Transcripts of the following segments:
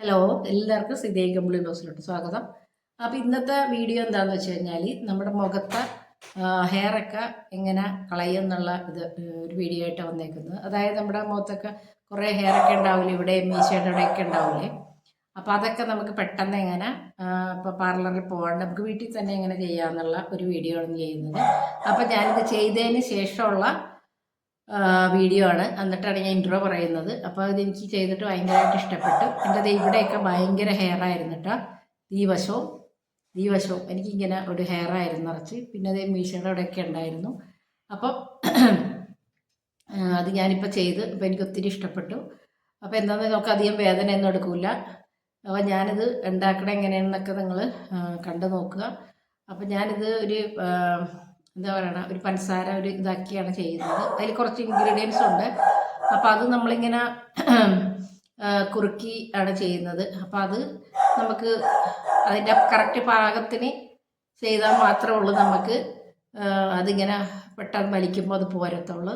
Hello എല്ലാവർക്കും സിതേ കമ്പിളി ഡോസിലോട്ട് സ്വാഗതം. അപ്പോൾ ഇന്നത്തെ വീഡിയോ എന്താണെന്ന് വെച്ച് കഴിഞ്ഞാൽ നമ്മുടെ മുഖത്തെ ഹെയറൊക്കെ എങ്ങനെ കളയും എന്നുള്ള ഇത് ഒരു വീഡിയോ ആയിട്ട് വന്നേക്കുന്നത്. അതായത് നമ്മുടെ മുഖത്തൊക്കെ കുറേ ഹെയറൊക്കെ ഉണ്ടാവില്ലേ ഇവിടെ മീശയുടെ ഇവിടെയൊക്കെ ഉണ്ടാവില്ലേ അപ്പോൾ അതൊക്കെ നമുക്ക് പെട്ടെന്ന് എങ്ങനെ ഇപ്പോൾ പാർലറിൽ പോകാണ്ട് നമുക്ക് വീട്ടിൽ തന്നെ എങ്ങനെ ചെയ്യാമെന്നുള്ള ഒരു വീഡിയോ ആണ് ചെയ്യുന്നത്. അപ്പോൾ ഞാനിത് ചെയ്തതിന് ശേഷമുള്ള വീഡിയോ ആണ്. എന്നിട്ടാണ് ഞാൻ ഇൻട്രോ പറയുന്നത്. അപ്പോൾ അതെനിക്ക് ചെയ്തിട്ട് ഭയങ്കരമായിട്ട് ഇഷ്ടപ്പെട്ടു. എന്റെ ഇവിടെയൊക്കെ ഭയങ്കര ഹെയർ ആയിരുന്നു കേട്ടോ ഈ വശവും ഈ വശവും എനിക്കിങ്ങനെ ഒരു ഹെയർ ആയിരുന്നു നിറച്ച്. പിന്നെ അതേ മീശയുടെ അവിടെയൊക്കെ ഉണ്ടായിരുന്നു. അപ്പം അത് ഞാനിപ്പോൾ ചെയ്ത് അപ്പോൾ എനിക്ക് ഒത്തിരി ഇഷ്ടപ്പെട്ടു. അപ്പോൾ എന്താണെന്ന് നമുക്ക് അധികം വേദനയൊന്നും എടുക്കില്ല അപ്പോൾ ഞാനിത് ഉണ്ടാക്കണം എങ്ങനെയാണെന്നൊക്കെ നിങ്ങൾ കണ്ടു നോക്കുക. അപ്പോൾ ഞാനിത് ഒരു എന്താ പറയണ ഒരു പഞ്ചസാര ഒരു ഇതാക്കിയാണ് ചെയ്യുന്നത്. അതിൽ കുറച്ച് ഇൻഗ്രീഡിയൻസ് ഉണ്ട്. അപ്പോൾ അത് നമ്മളിങ്ങനെ കുറുക്കി ആണ് ചെയ്യുന്നത്. അപ്പോൾ അത് നമുക്ക് അതിന്റെ കറക്റ്റ് പാകത്തിന് ചെയ്താൽ മാത്രമേ ഉള്ളൂ നമുക്ക്. അതിങ്ങനെ പെട്ടെന്ന് വലിക്കുമ്പോൾ അത് പോരത്തുള്ളൂ.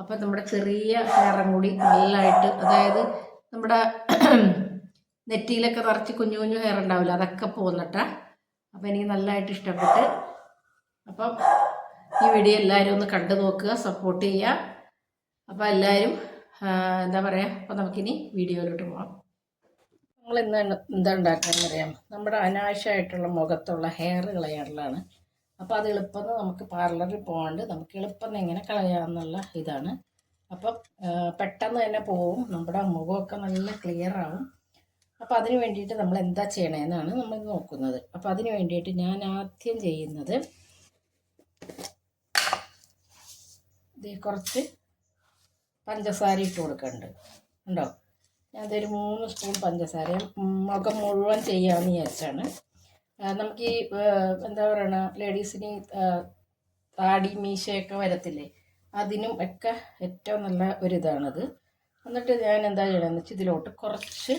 അപ്പോൾ നമ്മുടെ ചെറിയ ഹെയറും കൂടി നല്ലതായിട്ട് അതായത് നമ്മുടെ നെറ്റിയിലൊക്കെ നിറച്ച് കുഞ്ഞു കുഞ്ഞു ഹെയർ ഉണ്ടാവില്ല അതൊക്കെ പോന്നിട്ടാ. അപ്പോൾ എനിക്ക് നല്ലതായിട്ട് ഇഷ്ടപ്പെട്ട്. അപ്പം ഈ വീഡിയോ എല്ലാവരും ഒന്ന് കണ്ടു നോക്കുക സപ്പോർട്ട് ചെയ്യുക. അപ്പോൾ എല്ലാവരും എന്താ പറയുക അപ്പോൾ നമുക്കിനി വീഡിയോയിലോട്ട് പോകാം നമ്മൾ ഇന്ന് എന്താ ഉണ്ടാക്കാമെന്ന് അറിയാം നമ്മുടെ അനാവശ്യമായിട്ടുള്ള മുഖത്തുള്ള ഹെയർ കളയാനുള്ളതാണ്. അപ്പോൾ അത് എളുപ്പം നമുക്ക് പാർലറിൽ പോകാണ്ട് നമുക്ക് എളുപ്പം എങ്ങനെ കളയാമെന്നുള്ള ഇതാണ്. അപ്പം പെട്ടെന്ന് തന്നെ പോവും. നമ്മുടെ മുഖമൊക്കെ നല്ല ക്ലിയർ ആവും. അപ്പോൾ അതിന് വേണ്ടിയിട്ട് നമ്മൾ എന്താ ചെയ്യണമെന്നാണ് നമ്മൾ നോക്കുന്നത്. അപ്പോൾ അതിന് വേണ്ടിയിട്ട് ഞാൻ ആദ്യം ചെയ്യുന്നത് ഇത് കുറച്ച് പഞ്ചസാര ഇട്ട് കൊടുക്കുന്നുണ്ട് ഉണ്ടോ അതൊരു മൂന്ന് സ്പൂൺ പഞ്ചസാര മുഖം മുഴുവൻ ചെയ്യാമെന്ന് വിചാരിച്ചാണ്. നമുക്ക് ഈ എന്താ പറയണ ലേഡീസിന് താടി മീശയൊക്കെ വരത്തില്ലേ? അതിനും ഒക്കെ ഏറ്റവും നല്ല ഒരിതാണത്. എന്നിട്ട് ഞാൻ എന്താ ചെയ്യണമെന്ന് വെച്ചാൽ ഇതിലോട്ട് കുറച്ച്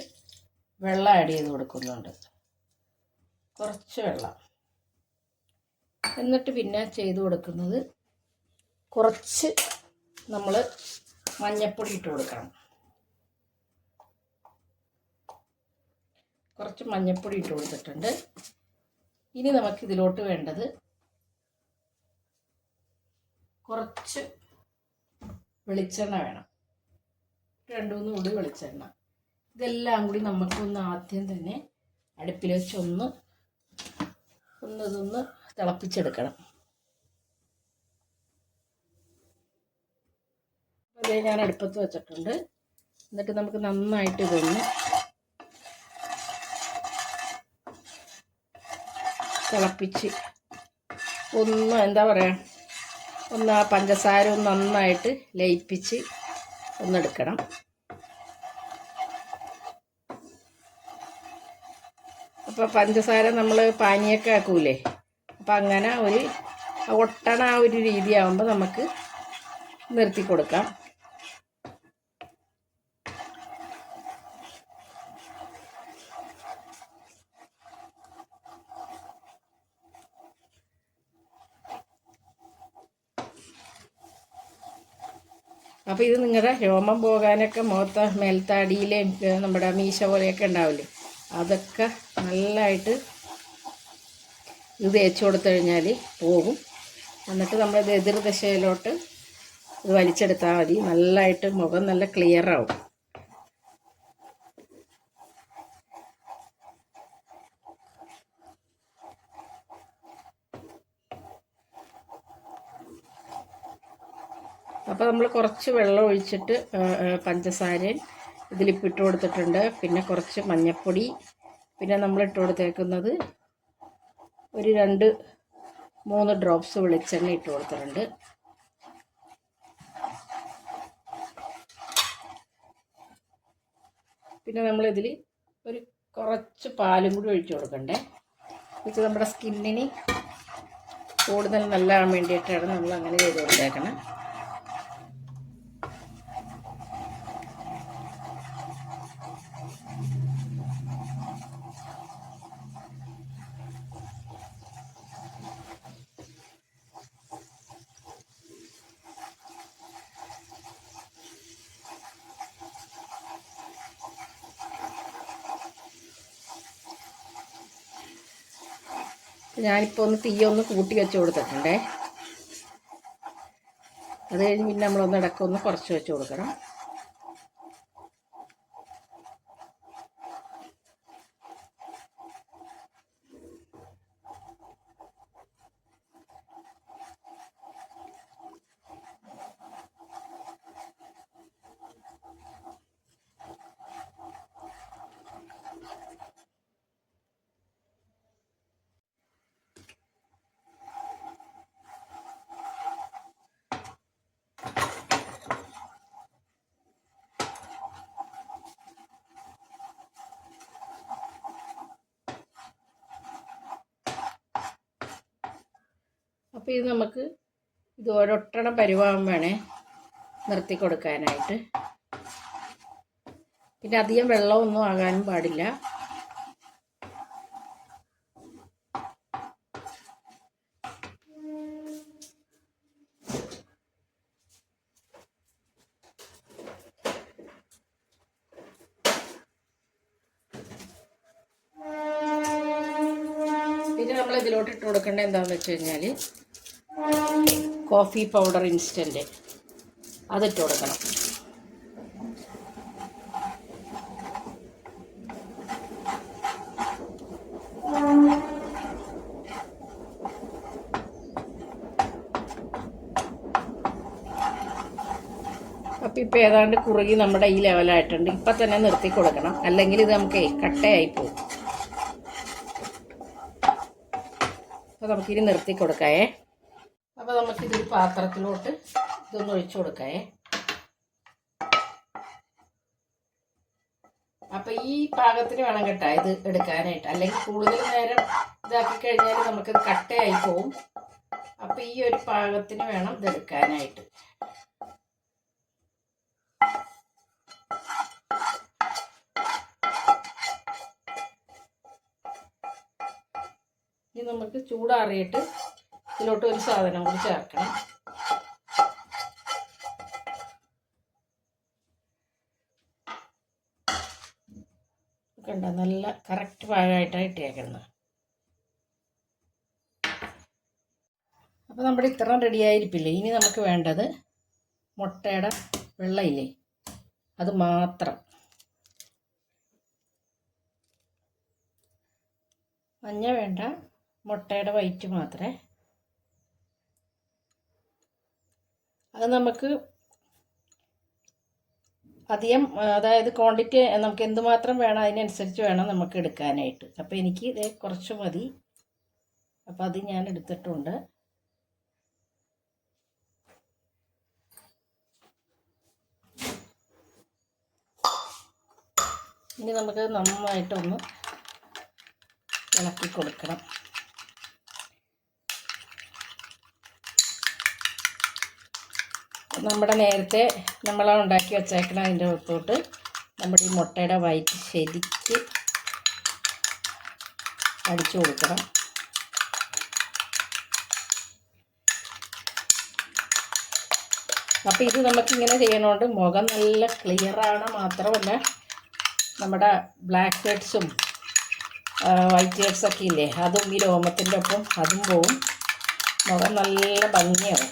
വെള്ളം ആഡ് ചെയ്ത് കൊടുക്കുന്നുണ്ട്. കുറച്ച് വെള്ളം. എന്നിട്ട് പിന്നെ ചെയ്ത് കൊടുക്കുന്നത് കുറച്ച് നമ്മൾ മഞ്ഞപ്പൊടി ഇട്ട് കൊടുക്കണം. കുറച്ച് മഞ്ഞപ്പൊടി ഇട്ട് കൊടുത്തിട്ടുണ്ട്. ഇനി നമുക്ക് ഇതിലോട്ട് വേണ്ടത് കുറച്ച് വെളിച്ചെണ്ണ വേണം. രണ്ട് മൂന്ന് കൂടി വെളിച്ചെണ്ണ. ഇതെല്ലാം കൂടി നമുക്കൊന്ന് ആദ്യം തന്നെ അടുപ്പിൽ വെച്ച് ഒന്ന് ഒന്ന് തിളപ്പിച്ചെടുക്കണം. അതേ ഞാൻ അടുപ്പത്ത് വെച്ചിട്ടുണ്ട്. എന്നിട്ട് നമുക്ക് നന്നായിട്ട് ഇതൊന്ന് തിളപ്പിച്ച് ഒന്ന് എന്താ പറയുക ഒന്ന് ആ പഞ്ചസാര ഒന്ന് നന്നായിട്ട് ലയിപ്പിച്ച് ഒന്നെടുക്കണം. അപ്പോൾ പഞ്ചസാര നമ്മൾ പാനിയൊക്കെ ആക്കൂലേ അപ്പം അങ്ങനെ ഒരു ഒട്ടണ ആ ഒരു രീതിയാവുമ്പോൾ നമുക്ക് നിർത്തി കൊടുക്കാം. അപ്പോൾ ഇത് നിങ്ങളുടെ രോമം പോകാനൊക്കെ മുഖത്ത മേൽത്താടിയിലെ നമ്മുടെ മീശ പോലെയൊക്കെ ഉണ്ടാവില്ലേ? അതൊക്കെ നല്ലതായിട്ട് ഇത് തേച്ച് കൊടുത്തു കഴിഞ്ഞാൽ പോകും. എന്നിട്ട് നമ്മളിത് എതിർദശയിലോട്ട് ഇത് വലിച്ചെടുത്താൽ മതി. നല്ലതായിട്ട് മുഖം നല്ല ക്ലിയർ ആവും. നമ്മൾ കുറച്ച് വെള്ളം ഒഴിച്ചിട്ട് പഞ്ചസാരയും ഇതിലിപ്പിട്ട് കൊടുത്തിട്ടുണ്ട്. പിന്നെ കുറച്ച് മഞ്ഞൾപ്പൊടി പിന്നെ നമ്മൾ ഇട്ട് കൊടുത്തേക്കുന്നത് ഒരു രണ്ട് മൂന്ന് ഡ്രോപ്സ് വെളിച്ചെണ്ണ ഇട്ട് കൊടുത്തിട്ടുണ്ട്. പിന്നെ നമ്മളിതിൽ ഒരു കുറച്ച് പാലും കൂടി ഒഴിച്ചു കൊടുക്കണ്ടേ. ഇത് നമ്മുടെ സ്കിന്നിന് കൂടുതൽ നല്ലതാൻ വേണ്ടിയിട്ടാണ് നമ്മൾ അങ്ങനെ ചെയ്ത് കൊടുത്തേക്കണം. ഞാനിപ്പോൾ ഒന്ന് തീയൊന്ന് കൂട്ടി വെച്ച് കൊടുത്തിട്ടുണ്ടേ. അത് കഴിഞ്ഞ് പിന്നെ നമ്മളൊന്ന് ഇടയ്ക്കൊന്ന് കുറച്ച് വെച്ച് കൊടുക്കണം. അപ്പോൾ ഇത് നമുക്ക് ഇത് ഒരൊട്ടണ പരുവാകും വേണേ. നിർത്തി കൊടുക്കാനായിട്ട്. പിന്നെ അധികം വെള്ളമൊന്നും ആകാനും പാടില്ല. പിന്നെ നമ്മൾ ഇതിലോട്ട് ഇട്ട് കൊടുക്കേണ്ടത് എന്താണെന്ന് വെച്ച് കഴിഞ്ഞാൽ കോഫി പൗഡർ ഇൻസ്റ്റന്റ്. അതിട്ട് കൊടുക്കണം. അപ്പം ഇപ്പം ഏതാണ്ട് കുറുകി നമ്മുടെ ഈ ലെവലായിട്ടുണ്ട്. ഇപ്പം തന്നെ നിർത്തി കൊടുക്കണം. അല്ലെങ്കിൽ ഇത് നമുക്ക് കട്ടയായി പോകും. അപ്പോൾ നമുക്കിനി നിർത്തി കൊടുക്കായേ. അപ്പോൾ നമുക്കിതൊരു പാത്രത്തിലോട്ട് ഇതൊന്ന് ഒഴിച്ചു കൊടുക്കായേ അപ്പം ഈ പാകത്തിന് വേണം കേട്ടോ ഇത് എടുക്കാനായിട്ട്. അല്ലെങ്കിൽ കൂടുതൽ നേരം ഇതാക്കി കഴിഞ്ഞാൽ നമുക്ക് കട്ടയായി പോവും. അപ്പം ഈ ഒരു പാകത്തിന് വേണം ഇത് എടുക്കാനായിട്ട്. ഇനി നമുക്ക് ചൂടാറിയിട്ട് ഇതിലോട്ട് ഒരു സാധനം കൂടി ചേർക്കണം. കണ്ട നല്ല കറക്റ്റ് പാകമായിട്ടാണ് ഇട്ടേക്കുന്നത് അപ്പോൾ നമ്മുടെ ഇത്ര റെഡി ആയിരിപ്പില്ലേ? ഇനി നമുക്ക് വേണ്ടത് മുട്ടയുടെ വെള്ളയില്ലേ? അത് മാത്രം. മഞ്ഞ വേണ്ട മുട്ടയുടെ വൈറ്റ് മാത്രമേ അത് നമുക്ക് അധികം അതായത് ക്വാണ്ടിറ്റി നമുക്ക് എന്തുമാത്രം വേണം അതിനനുസരിച്ച് വേണം നമുക്ക് എടുക്കാനായിട്ട്. അപ്പോൾ എനിക്ക് ഇത് കുറച്ച് മതി. അപ്പോൾ അത് ഞാൻ എടുത്തിട്ടുണ്ട്. ഇനി നമുക്ക് നന്നായിട്ടൊന്ന് ഇളക്കി കൊടുക്കണം. നമ്മുടെ നേരത്തെ നമ്മൾ ഉണ്ടാക്കി വെച്ചേക്കണം അതിന്റെ അകത്തോട്ട് നമ്മുടെ ഈ മുട്ടയുടെ വയറ്റ് ശരിക്ക് അടിച്ചു കൊടുക്കണം. അപ്പോൾ ഇത് നമുക്കിങ്ങനെ ചെയ്യണോണ്ട് മുഖം നല്ല ക്ലിയറാണ് മാത്രമല്ല നമ്മുടെ ബ്ലാക്ക് ഹെഡ്സും വൈറ്റ് ഹെഡ്സൊക്കെ ഇല്ലേ അതും ഈ രോമത്തിന്റെ ഒപ്പം അതും പോവും. മുഖം നല്ല ഭംഗിയാവും.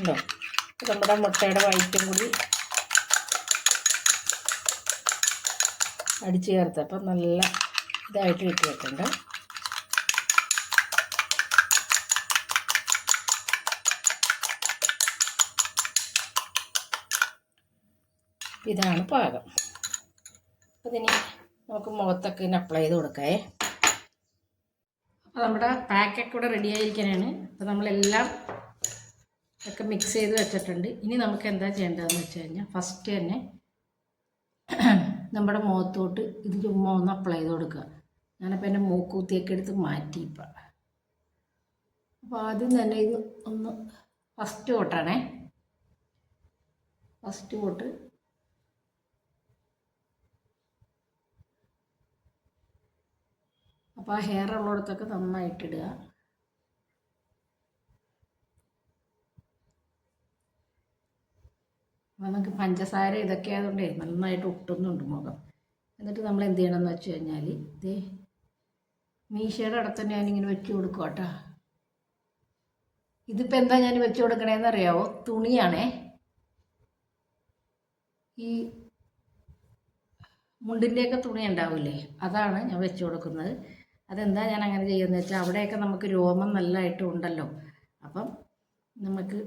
ഉണ്ടോ നമ്മുടെ മുട്ടയുടെ വൈറ്റും കൂടി അടിച്ച് ചേർത്തപ്പോൾ നല്ല ഇതായിട്ട് കിട്ടിയിട്ടുണ്ട് ഇതാണ് പാകം. അതിന് നമുക്ക് മുഖത്തൊക്കെ ഇതിന് അപ്ലൈ ചെയ്ത് കൊടുക്കേ അപ്പോൾ നമ്മുടെ പാക്കൊക്കെ ഇവിടെ റെഡി ആയിരിക്കാനാണ് അപ്പോൾ നമ്മളെല്ലാം ഒക്കെ മിക്സ് ചെയ്ത് വെച്ചിട്ടുണ്ട്. ഇനി നമുക്ക് എന്താ ചെയ്യേണ്ടതെന്ന് വെച്ച് കഴിഞ്ഞാൽ ഫസ്റ്റ് തന്നെ നമ്മുടെ മുഖത്തോട്ട് ഇത് ചുമ്മാ ഒന്ന് അപ്ലൈ ചെയ്ത് കൊടുക്കുക. ഞാനപ്പോൾ എന്റെ മൂക്കൂത്തിയൊക്കെ എടുത്ത് മാറ്റി ഇപ്പം. അപ്പോൾ ആദ്യം തന്നെ ഇത് ഒന്ന് ഫസ്റ്റ് കോട്ടാണേ. First coat. അപ്പോൾ ആ ഹെയർ ഉള്ളിടത്തൊക്കെ നന്നായിട്ടിടുക അപ്പോൾ നമുക്ക് പഞ്ചസാര ഇതൊക്കെ ആയതുകൊണ്ടേ നന്നായിട്ട് ഒട്ടുന്നുണ്ട് മുഖം. എന്നിട്ട് നമ്മൾ എന്ത് ചെയ്യണമെന്ന് വെച്ച് കഴിഞ്ഞാൽ ഇതേ മീശയുടെ അടുത്ത് ഞാനിങ്ങനെ വെച്ച് കൊടുക്കുക കേട്ടോ. ഇതിപ്പോൾ എന്താ ഞാൻ വെച്ച് കൊടുക്കണേന്ന് അറിയാവോ? തുണിയാണേ. ഈ മുണ്ടിന്റെയൊക്കെ തുണി ഉണ്ടാവില്ലേ? അതാണ് ഞാൻ വെച്ച് കൊടുക്കുന്നത്. അതെന്താ ഞാൻ അങ്ങനെ ചെയ്യുന്നത് വെച്ചാൽ അവിടെയൊക്കെ നമുക്ക് രോമം നല്ലതായിട്ട് ഉണ്ടല്ലോ. അപ്പം നമുക്ക്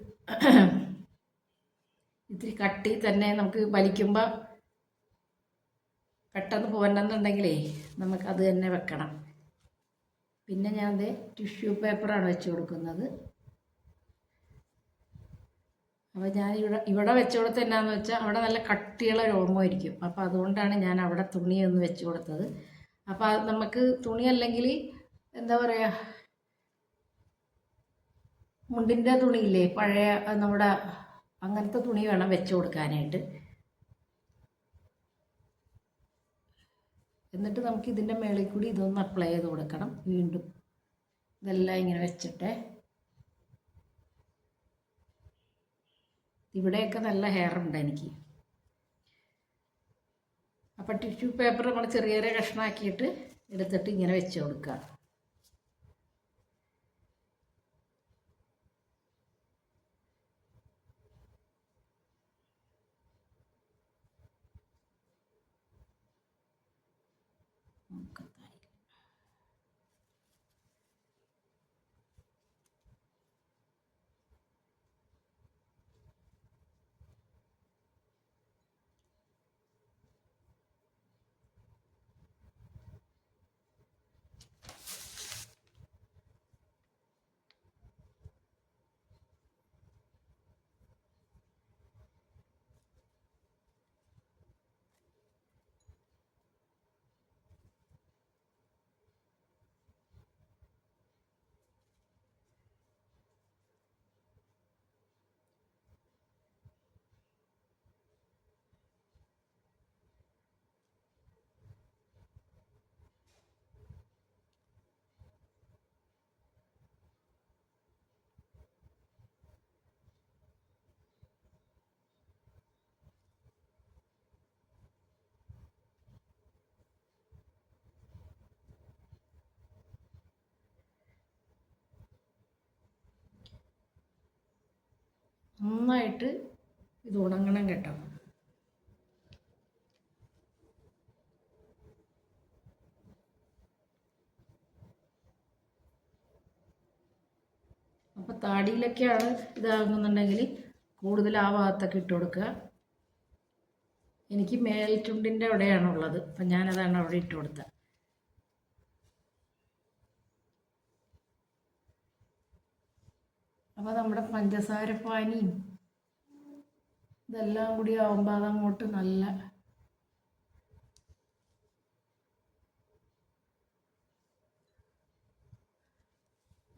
ഇത്തിരി കട്ടി തന്നെ നമുക്ക് വലിക്കുമ്പോൾ പെട്ടെന്ന് പോകണമെന്നുണ്ടെങ്കിലേ നമുക്ക് അത് തന്നെ വെക്കണം. പിന്നെ ഞാൻ അത് ടിഷ്യൂ പേപ്പറാണ് വെച്ച് കൊടുക്കുന്നത്. അപ്പോൾ ഞാൻ ഇവിടെ ഇവിടെ വെച്ച് കൊടുത്ത് എന്നാന്ന് വെച്ചാൽ അവിടെ നല്ല കട്ടിയുള്ള രോമമായിരിക്കും അപ്പോൾ അതുകൊണ്ടാണ് ഞാൻ അവിടെ തുണി ഒന്ന് വെച്ച് കൊടുത്തത്. അപ്പോൾ അത് നമുക്ക് തുണി അല്ലെങ്കിൽ എന്താ പറയുക മുണ്ടിന്റെ തുണിയില്ലേ പഴയ നമ്മുടെ അങ്ങനത്തെ തുണി വേണം വെച്ച് കൊടുക്കാനായിട്ട്. എന്നിട്ട് നമുക്ക് ഇതിന്റെ മേളിൽ കൂടി ഇതൊന്ന് അപ്ലൈ ചെയ്ത് കൊടുക്കണം. വീണ്ടും ഇതെല്ലാം ഇങ്ങനെ വെച്ചിട്ട്. ഇവിടെയൊക്കെ നല്ല ഹെയർ ഉണ്ട് എനിക്ക്. അപ്പം ടിഷ്യൂ പേപ്പർ നമ്മൾ ചെറിയ ചെറിയ കഷ്ണമാക്കിയിട്ട് എടുത്തിട്ട് ഇങ്ങനെ വെച്ച് കൊടുക്കുക. നന്നായിട്ട് ഇത് ഉണങ്ങണം കേട്ടോ. അപ്പോൾ താടിയിലൊക്കെയാണ് ഇതാകുന്നുണ്ടെങ്കിൽ കൂടുതൽ ആ ഭാഗത്തൊക്കെ ഇട്ട് കൊടുക്കുക. എനിക്ക് മേൽചുണ്ടിന്റെ അവിടെയാണുള്ളത്. അപ്പം ഞാനതാണ് അവിടെ ഇട്ട് കൊടുത്തത്. അപ്പോൾ നമ്മുടെ പഞ്ചസാര പാനിയും ഇതെല്ലാം കൂടി ആവുമ്പോൾ അതങ്ങോട്ട് നല്ല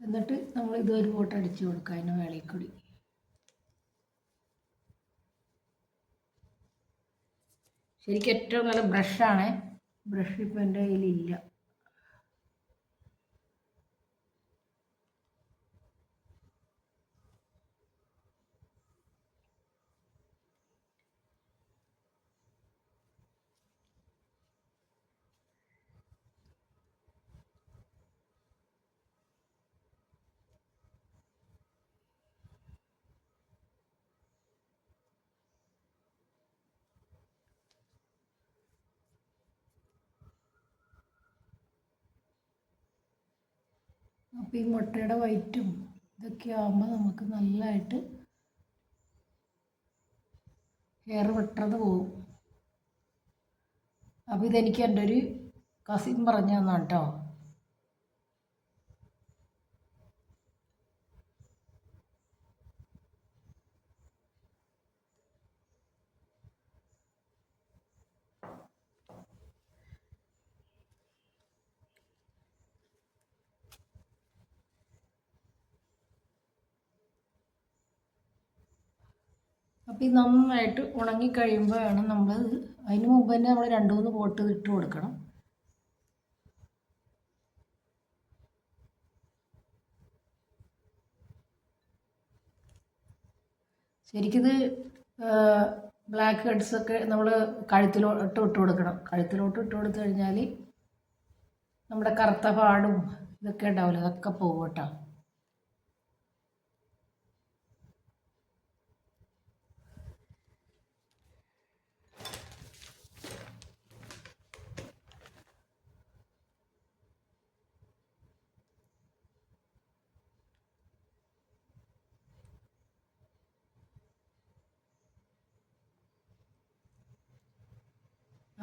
എന്നിട്ട് നമ്മൾ ഇതൊരു കൂട്ടം അടിച്ചു കൊടുക്കുക അതിന് വേളയിൽ കൂടി. ശരിക്കും ഏറ്റവും നല്ല ബ്രഷാണ് ബ്രഷ് ഇപ്പം എന്റെ കയ്യിലില്ല. അപ്പോൾ ഈ മുട്ടയുടെ വൈറ്റും ഇതൊക്കെ ആകുമ്പോൾ നമുക്ക് നല്ലതായിട്ട് ഹെയർ വെട്ടത് പോകും. അപ്പോൾ ഇതെനിക്ക് എന്റെ ഒരു കസിൻ പറഞ്ഞു തന്നാണ് കേട്ടോ അപ്പോൾ ഇത് നന്നായിട്ട് ഉണങ്ങി കഴിയുമ്പോഴാണ് നമ്മൾ അതിന് മുമ്പ് തന്നെ നമ്മൾ രണ്ട് മൂന്ന് പോട്ട് ഇട്ട് കൊടുക്കണം. ശരിക്കിത് ബ്ലാക്ക് ഹെഡ്സ് ഒക്കെ നമ്മൾ കഴുത്തിലോട്ട് ഇട്ട് കൊടുക്കണം. കഴുത്തിലോട്ട് ഇട്ട് കൊടുത്തു കഴിഞ്ഞാൽ നമ്മുടെ കറുത്ത പാടും ഇതൊക്കെ ഉണ്ടാവില്ല. അതൊക്കെ പോകും കേട്ടോ.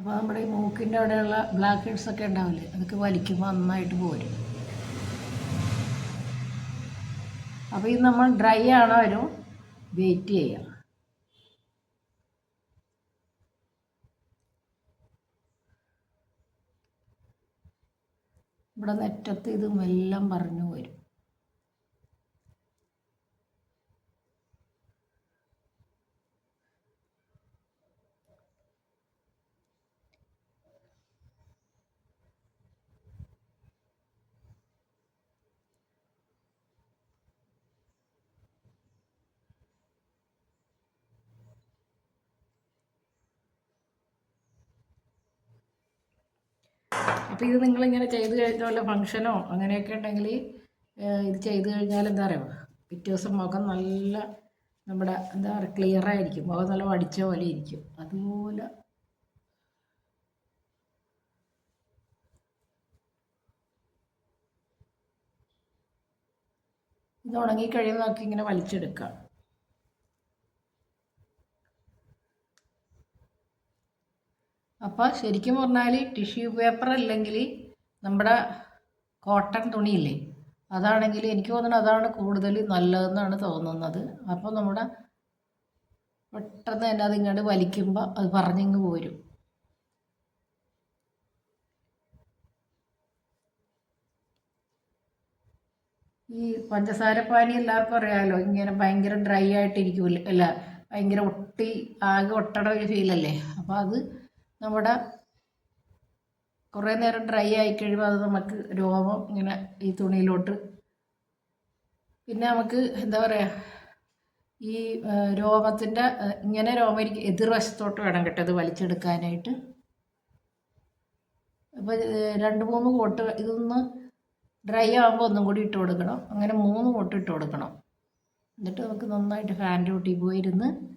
അപ്പോൾ നമ്മുടെ ഈ മൂക്കിന്റെ അവിടെയുള്ള ബ്ലാക്ക് ഹെഡ്സ് ഒക്കെ ഉണ്ടാവില്ലേ? അതൊക്കെ വലിക്കുമ്പോൾ നന്നായിട്ട് പോരും. അപ്പോൾ ഇത് നമ്മൾ ഡ്രൈ ആണോ വരും? വെയിറ്റ് ചെയ്യാം. ഇവിടെ നെറ്റത്ത് ഇത് മെല്ലം പറഞ്ഞു വരും അപ്പോൾ ഇത് നിങ്ങളിങ്ങനെ ചെയ്ത് കഴിഞ്ഞാൽ വല്ല ഫങ്ഷനോ അങ്ങനെയൊക്കെ ഉണ്ടെങ്കിൽ ഇത് ചെയ്ത് കഴിഞ്ഞാൽ എന്താ പറയുക പിറ്റേ ദിവസം മുഖം നല്ല നമ്മുടെ എന്താ പറയുക ക്ലിയർ ആയിരിക്കും. മുഖം നല്ല വടിച്ച പോലെ ഇരിക്കും. അതുപോലെ. ഇത് ഉണങ്ങി കഴിയുമ്പോൾ നമുക്ക് ഇങ്ങനെ വലിച്ചെടുക്കാം. അപ്പോൾ ശരിക്കും പറഞ്ഞാൽ ടിഷ്യൂ പേപ്പർ അല്ലെങ്കിൽ നമ്മുടെ കോട്ടൺ തുണിയില്ലേ അതാണെങ്കിൽ എനിക്ക് തോന്നുന്നത് അതാണ് കൂടുതൽ നല്ലതെന്നാണ് തോന്നുന്നത്. അപ്പോൾ നമ്മുടെ പെട്ടെന്ന് തന്നെ അതിങ്ങോട്ട് വലിക്കുമ്പോൾ അത് പറഞ്ഞിങ്ങ് പോരും. ഈ പഞ്ചസാര പാനി എല്ലാവർക്കും അറിയാമല്ലോ ഇങ്ങനെ ഭയങ്കര ഡ്രൈ ആയിട്ടിരിക്കുമല്ലോ അല്ല ഭയങ്കര ഒട്ടി ആകെ ഒട്ടട ഒരു ഫീലല്ലേ അപ്പോൾ അത് നമ്മുടെ കുറേ നേരം ഡ്രൈ ആയി കഴിയുമ്പോൾ അത് നമുക്ക് രോമം ഇങ്ങനെ ഈ തുണിയിലോട്ട് പിന്നെ നമുക്ക് എന്താ പറയുക ഈ രോമത്തിന്റെ ഇങ്ങനെ രോമം എനിക്ക് എതിർവശത്തോട്ട് വേണം കേട്ടോ അത് വലിച്ചെടുക്കാനായിട്ട്. അപ്പോൾ രണ്ട് മൂന്ന് കോട്ട് ഇതൊന്ന് ഡ്രൈ ആകുമ്പോൾ ഒന്നും കൂടി ഇട്ട് കൊടുക്കണം. അങ്ങനെ മൂന്ന് കോട്ട് ഇട്ട് കൊടുക്കണം. എന്നിട്ട് നമുക്ക് നന്നായിട്ട് ഫാന്റെ കൂട്ടി പോയിരുന്ന് അപ്പോൾ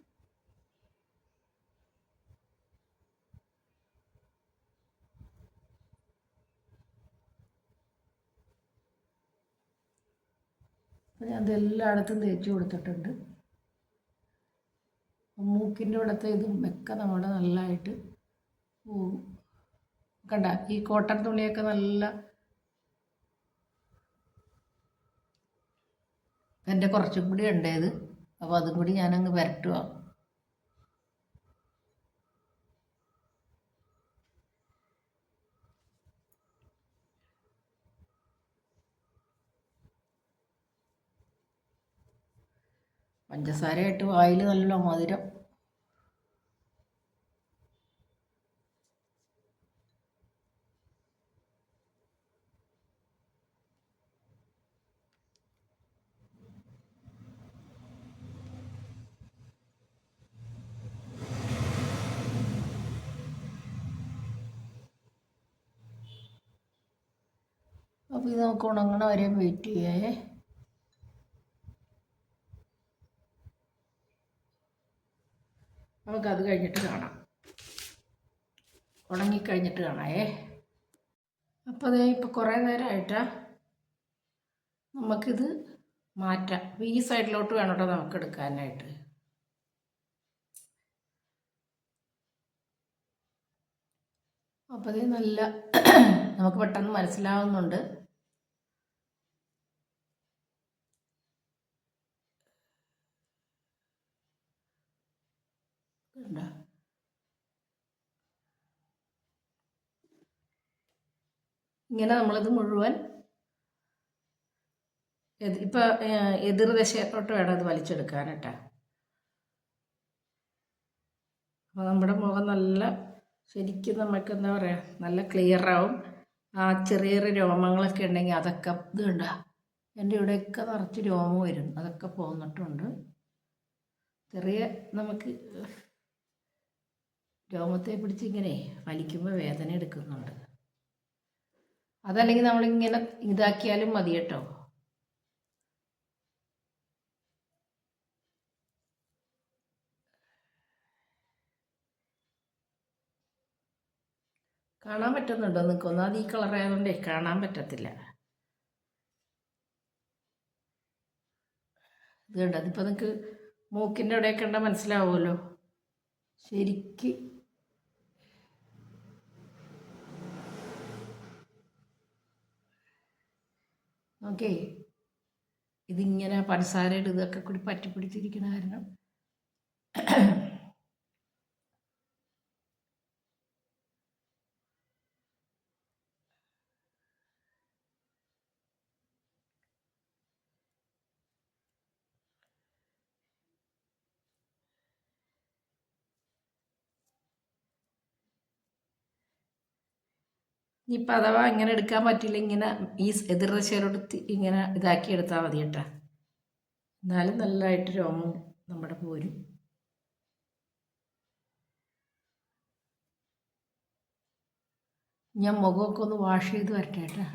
ഞാൻ ഇതെല്ലായിടത്തും തേച്ച് കൊടുത്തിട്ടുണ്ട്. മൂക്കിന്റെ ഇവിടുത്തെ ഇതും ഒക്കെ നമ്മുടെ നല്ലതായിട്ട് പോകും കണ്ട ഈ കോട്ടൺ തുണിയൊക്കെ നല്ല എന്റെ കുറച്ചും കൂടി ഉണ്ടായത് അപ്പോൾ അതും കൂടി ഞാനങ്ങ് വരട്ടുക ഇട്ട് വായിൽ നല്ല മധുരം. അപ്പോൾ ഇത് നമുക്ക് ഉണങ്ങണ വരെ വെയിറ്റ് ചെയ്യേ. നമുക്കത് കഴിഞ്ഞിട്ട് കാണാം. ഉണങ്ങിക്കഴിഞ്ഞിട്ട് കാണാമേ. അപ്പോൾ അതേ ഇപ്പോൾ കുറേ നേരമായിട്ടാ നമുക്കിത് മാറ്റാം. അപ്പോൾ ഈ സൈഡിലോട്ട് വേണം കേട്ടോ നമുക്ക് എടുക്കാനായിട്ട്. അപ്പോൾ അതേ നല്ല നമുക്ക് പെട്ടെന്ന് മനസ്സിലാവുന്നുണ്ട് കണ്ടോ ഇങ്ങനെ നമ്മളിത് മുഴുവൻ ഇപ്പോൾ എതിർദശയോട്ട് വേണം ഇത് വലിച്ചെടുക്കാൻ കേട്ടോ. അപ്പോൾ നമ്മുടെ മുഖം നല്ല ശരിക്കും നമുക്ക് എന്താ പറയുക നല്ല ക്ലിയർ ആവും. ആ ചെറിയ ചെറിയ രോമങ്ങളൊക്കെ ഉണ്ടെങ്കിൽ അതൊക്കെ ഇത് കണ്ടോ എന്റെ ഇവിടെയൊക്കെ നിറച്ച് രോമം വരും. അതൊക്കെ പോന്നിട്ടുണ്ട്. ചെറിയ നമുക്ക് രോമത്തെ പിടിച്ച് ഇങ്ങനെ വലിക്കുമ്പോൾ വേദന എടുക്കുന്നുണ്ട്. അതല്ലെങ്കിൽ നമ്മളിങ്ങനെ ഇതാക്കിയാലും മതി കേട്ടോ. കാണാൻ പറ്റുന്നുണ്ടോ നിങ്ങൾക്ക് ഒന്നാമത് ഈ കളർ ആയതുകൊണ്ടേ കാണാൻ പറ്റത്തില്ല. ഇത് കണ്ടോ? അതിപ്പോൾ നിങ്ങൾക്ക് മൂക്കിന്റെ അവിടെയൊക്കെ കണ്ടാൽ മനസ്സിലാവുമല്ലോ. ശരിക്ക് ഓക്കെ ഇതിങ്ങനെ പഞ്ചസാരയുടെ ഇതൊക്കെ കൂടി പറ്റിപ്പിടിച്ചിരിക്കുന്ന കാരണം ഇനിയിപ്പോൾ അഥവാ ഇങ്ങനെ എടുക്കാൻ പറ്റില്ല ഇങ്ങനെ ഈ എതിർദിശയിലോട്ട് തി- ഇങ്ങനെ ഇതാക്കി എടുത്താൽ മതി കേട്ടോ. എന്നാലും നല്ലതായിട്ട് രോമം നമ്മുടെ പോരും ഞാൻ മുഖമൊക്കെ ഒന്ന് വാഷ് ചെയ്ത് വരട്ടെ കേട്ടോ.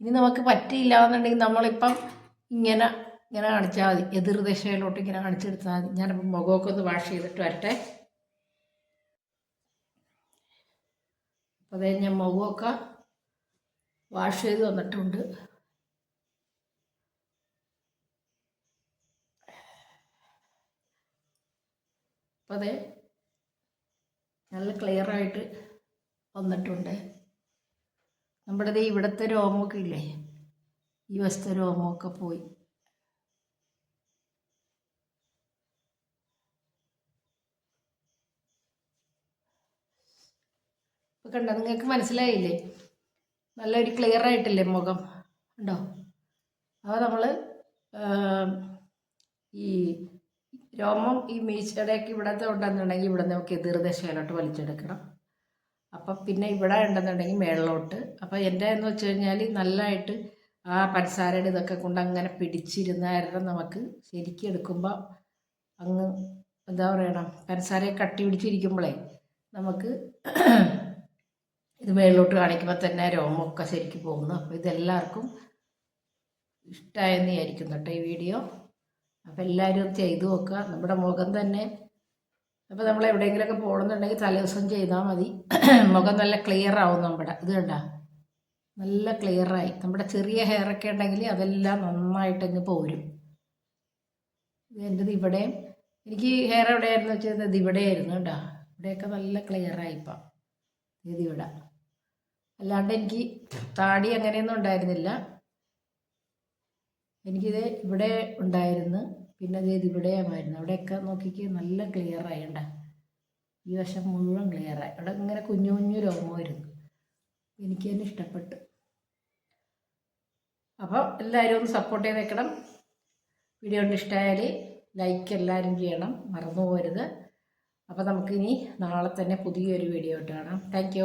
ഇനി നമുക്ക് പറ്റിയില്ല എന്നുണ്ടെങ്കിൽ നമ്മളിപ്പം ഇങ്ങനെ ഇങ്ങനെ കാണിച്ചാൽ മതി. എതിർദിശയിലോട്ട് ഇങ്ങനെ കാണിച്ചെടുത്താൽ മതി. ഞാനിപ്പം മുഖമൊക്കെ ഒന്ന് വാഷ് ചെയ്തിട്ട് വരട്ടെ. അപ്പോൾ അതേ ഞാൻ മുഖമൊക്കെ വാഷ് ചെയ്ത് വന്നിട്ടുണ്ട്. അപ്പോൾ അതെ നല്ല ക്ലിയറായിട്ട് വന്നിട്ടുണ്ട്. നമ്മുടെ ഇവിടുത്തെ രോമമൊക്കെ ഇല്ലേ? ഈ വശത്തെ രോമമൊക്കെ പോയി. ഇപ്പം കണ്ടോ? നിങ്ങൾക്ക് മനസ്സിലായില്ലേ? നല്ലൊരു ക്ലിയർ ആയിട്ടില്ലേ മുഖം? ഉണ്ടോ അപ്പോൾ നമ്മൾ ഈ രോമം ഈ മീശയുടെയൊക്കെ ഇവിടത്തെ ഉണ്ടെന്നുണ്ടെങ്കിൽ ഇവിടെ നമുക്ക് എതിർദശയിലോട്ട് വലിച്ചെടുക്കണം. അപ്പം പിന്നെ ഇവിടെ ഉണ്ടെന്നുണ്ടെങ്കിൽ മേളിലോട്ട്. അപ്പോൾ എന്റെ എന്ന് വെച്ച് കഴിഞ്ഞാൽ നല്ലതായിട്ട് ആ പഞ്ചസാരയുടെ ഇതൊക്കെ കൊണ്ട് അങ്ങനെ പിടിച്ചിരുന്നായിരുന്നു നമുക്ക് ശരിക്കും എടുക്കുമ്പോൾ അങ്ങ് എന്താ പറയണം? പഞ്ചസാരയെ കട്ടി പിടിച്ചിരിക്കുമ്പോഴേ നമുക്ക് ഇത് മേളിലോട്ട് കാണിക്കുമ്പോൾ തന്നെ രോമമൊക്കെ ശരിക്കും പോകുന്നു. അപ്പോൾ ഇതെല്ലാവർക്കും ഇഷ്ടമായെന്ന് വിചാരിക്കുന്നു കേട്ടോ ഈ വീഡിയോ. അപ്പോൾ എല്ലാവരും ചെയ്തു നോക്കുക. നമ്മുടെ മുഖം തന്നെ അപ്പോൾ നമ്മൾ എവിടെയെങ്കിലുമൊക്കെ പോകണമെന്നുണ്ടെങ്കിൽ തലേദിവസം ചെയ്താൽ മതി. മുഖം നല്ല ക്ലിയർ ആവും നമ്മുടെ. ഇത് കണ്ട? നല്ല ക്ലിയറായി നമ്മുടെ ചെറിയ ഹെയറൊക്കെ ഉണ്ടെങ്കിൽ അതെല്ലാം നന്നായിട്ടങ്ങ് പോരും. ഇത് എന്റെത് ഇവിടെയും എനിക്ക് ഹെയർ എവിടെയായിരുന്നു വെച്ചാൽ ഇത് ഇവിടെയായിരുന്നു കേട്ടോ ഇവിടെയൊക്കെ നല്ല ക്ലിയറായി ഇപ്പം. ഇവിടെ. അല്ലാണ്ട് എനിക്ക് താടി അങ്ങനെയൊന്നും ഉണ്ടായിരുന്നില്ല. എനിക്കിത് ഇവിടെ ഉണ്ടായിരുന്നു. പിന്നെ ഇത് ഇവിടെയുമായിരുന്നു. അവിടെയൊക്കെ നോക്കിക്ക് നല്ല ക്ലിയർ ആയിണ്ട ഈ വശം മുഴുവൻ ക്ലിയറായി അവിടെ ഇങ്ങനെ കുഞ്ഞു കുഞ്ഞു രോമമായിരുന്നു. എനിക്ക് തന്നെ ഇഷ്ടപ്പെട്ടു. അപ്പോൾ എല്ലാവരും ഒന്ന് സപ്പോർട്ട് ചെയ്ത് വെക്കണം. വീഡിയോ കൊണ്ട് ഇഷ്ടമായാൽ ലൈക്ക് എല്ലാവരും ചെയ്യണം. മറന്നു പോരുത് അപ്പോൾ നമുക്കിനി നാളെ തന്നെ പുതിയൊരു വീഡിയോ ആയിട്ട് കാണാം. താങ്ക്